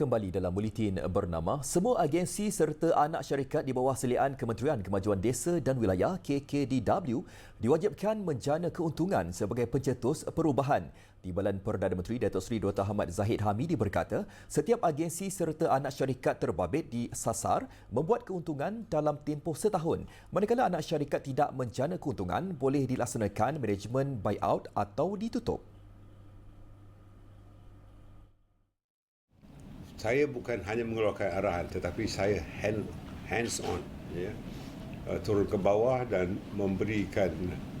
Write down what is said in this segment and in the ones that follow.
kembali dalam buletin bernama Semua agensi serta anak syarikat di bawah selian Kementerian Kemajuan Desa dan Wilayah KKDW diwajibkan menjana keuntungan sebagai pencetus perubahan. Timbalan Perdana Menteri Datuk Seri Dr. Ahmad Zahid Hamidi berkata, setiap agensi serta anak syarikat terbabit di Sasar membuat keuntungan dalam tempoh setahun. Manakala anak syarikat tidak menjana keuntungan, boleh dilaksanakan manajemen buyout atau ditutup. Saya bukan hanya mengeluarkan arahan tetapi saya hand, hands on ya uh, turun ke bawah dan memberikan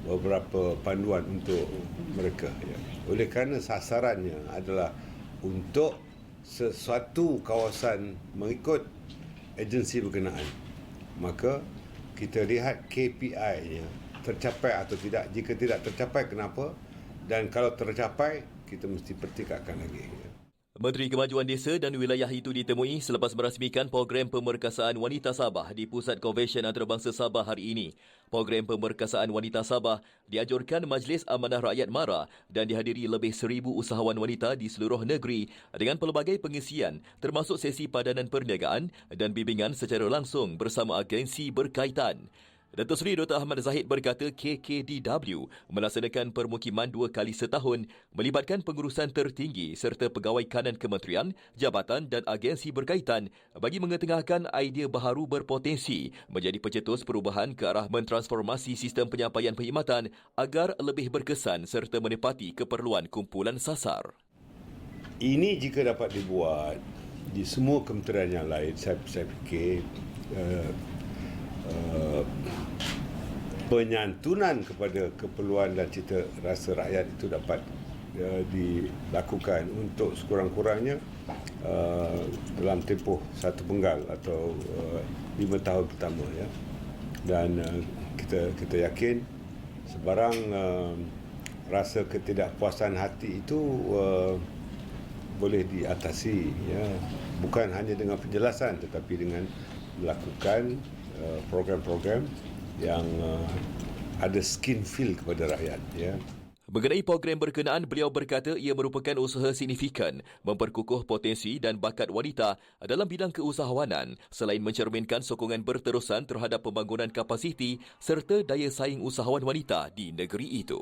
beberapa panduan untuk mereka ya. oleh kerana sasarannya adalah untuk sesuatu kawasan mengikut agensi berkenaan maka kita lihat KPI-nya tercapai atau tidak jika tidak tercapai kenapa dan kalau tercapai kita mesti pertikatkan lagi ya. Menteri Kemajuan Desa dan Wilayah itu ditemui selepas merasmikan program pemerkasaan wanita Sabah di Pusat Konvensyen Antarabangsa Sabah hari ini. Program pemerkasaan wanita Sabah dianjurkan Majlis Amanah Rakyat MARA dan dihadiri lebih seribu usahawan wanita di seluruh negeri dengan pelbagai pengisian termasuk sesi padanan perniagaan dan bimbingan secara langsung bersama agensi berkaitan. Datuk Seri Dr. Ahmad Zahid berkata KKDW melaksanakan permukiman dua kali setahun melibatkan pengurusan tertinggi serta pegawai kanan kementerian, jabatan dan agensi berkaitan bagi mengetengahkan idea baharu berpotensi menjadi pencetus perubahan ke arah mentransformasi sistem penyampaian perkhidmatan agar lebih berkesan serta menepati keperluan kumpulan sasar. Ini jika dapat dibuat di semua kementerian yang lain, saya, saya fikir uh, penyantunan kepada keperluan dan cita rasa rakyat itu dapat uh, dilakukan untuk sekurang-kurangnya uh, dalam tempoh satu penggal atau uh, lima tahun pertama ya. Dan uh, kita kita yakin sebarang uh, rasa ketidakpuasan hati itu uh, boleh diatasi ya. Bukan hanya dengan penjelasan tetapi dengan melakukan uh, program-program yang uh, ada skin feel kepada rakyat ya Mengenai program berkenaan, beliau berkata ia merupakan usaha signifikan memperkukuh potensi dan bakat wanita dalam bidang keusahawanan selain mencerminkan sokongan berterusan terhadap pembangunan kapasiti serta daya saing usahawan wanita di negeri itu.